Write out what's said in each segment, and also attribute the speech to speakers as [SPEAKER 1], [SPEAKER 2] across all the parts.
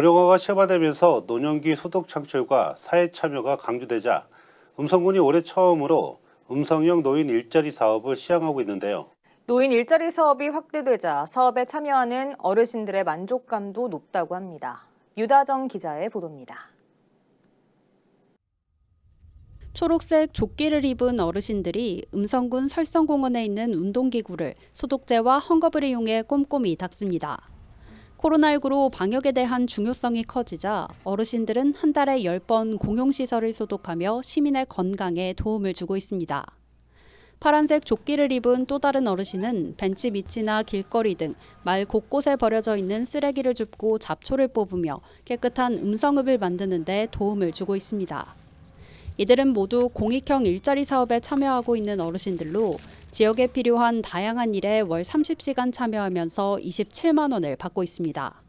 [SPEAKER 1] 고령화가 심화되면서 노년기 소득 창출과 사회 참여가 강조되자 음성군이 올해 처음으로 음성형 노인 일자리 사업을 시행하고 있는데요.
[SPEAKER 2] 노인 일자리 사업이 확대되자 사업에 참여하는 어르신들의 만족감도 높다고 합니다. 유다정 기자의 보도입니다.
[SPEAKER 3] 초록색 조끼를 입은 어르신들이 음성군 설성공원에 있는 운동기구를 소독제와 헝겊을 이용해 꼼꼼히 닦습니다. 코로나19로 방역에 대한 중요성이 커지자 어르신들은 한 달에 10번 공용시설을 소독하며 시민의 건강에 도움을 주고 있습니다. 파란색 조끼를 입은 또 다른 어르신은 벤치 밑이나 길거리 등 말 곳곳에 버려져 있는 쓰레기를 줍고 잡초를 뽑으며 깨끗한 음성읍을 만드는 데 도움을 주고 있습니다. 이들은 모두 공익형 일자리 사업에 참여하고 있는 어르신들로 지역에 필요한 다양한 일에 월 30시간 참여하면서 27만 원을 받고 있습니다.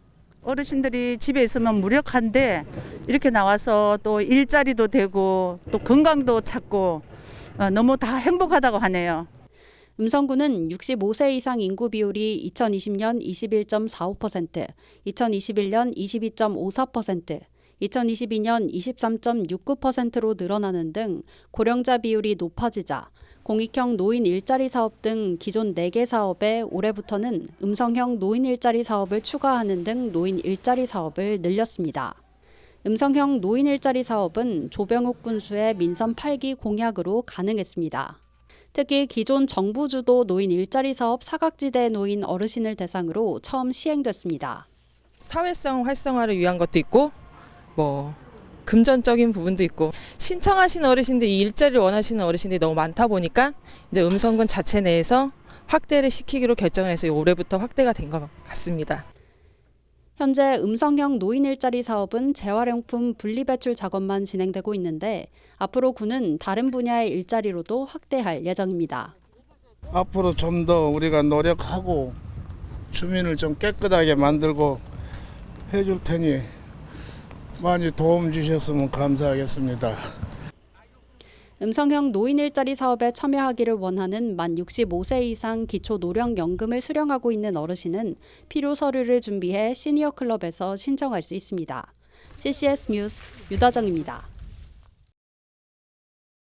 [SPEAKER 4] 어르신들이 집에 있으면 무력한데 이렇게 나와서 또 일자리도 되고 또 건강도 찾고 어, 너무 다 행복하다고 하네요.
[SPEAKER 3] 음성군은 65세 이상 인구 비율이 2020년 21.45%, 2021년 22.54%, 2022년 23.69%로 늘어나는 등 고령자 비율이 높아지자 공익형 노인 일자리 사업 등 기존 4개 사업에 올해부터는 음성형 노인 일자리 사업을 추가하는 등 노인 일자리 사업을 늘렸습니다. 음성형 노인 일자리 사업은 조병욱 군수의 민선 8기 공약으로 가능했습니다. 특히 기존 정부 주도 노인 일자리 사업 사각지대 노인 어르신을 대상으로 처음 시행됐습니다.
[SPEAKER 5] 사회성 활성화를 위한 것도 있고 뭐 금전적인 부분도 있고 신청하신 어르신들 이 일자리를 원하시는 어르신들이 너무 많다 보니까 이제 음성군 자체 내에서 확대를 시키기로 결정을 해서 올해부터 확대가 된 것 같습니다.
[SPEAKER 3] 현재 음성형 노인 일자리 사업은 재활용품 분리 배출 작업만 진행되고 있는데 앞으로 군은 다른 분야의 일자리로도 확대할 예정입니다.
[SPEAKER 6] 앞으로 좀 더 우리가 노력하고 주민을 좀 깨끗하게 만들고 해줄 테니 많이 도움 주셨으면 감사하겠습니다.
[SPEAKER 3] 음성형 노인 일자리 사업에 참여하기를 원하는 만 65세 이상 기초 노령연금을 수령하고 있는 어르신은 필요 서류를 준비해 시니어 클럽에서 신청할 수 있습니다. CCS 뉴스 유다정입니다.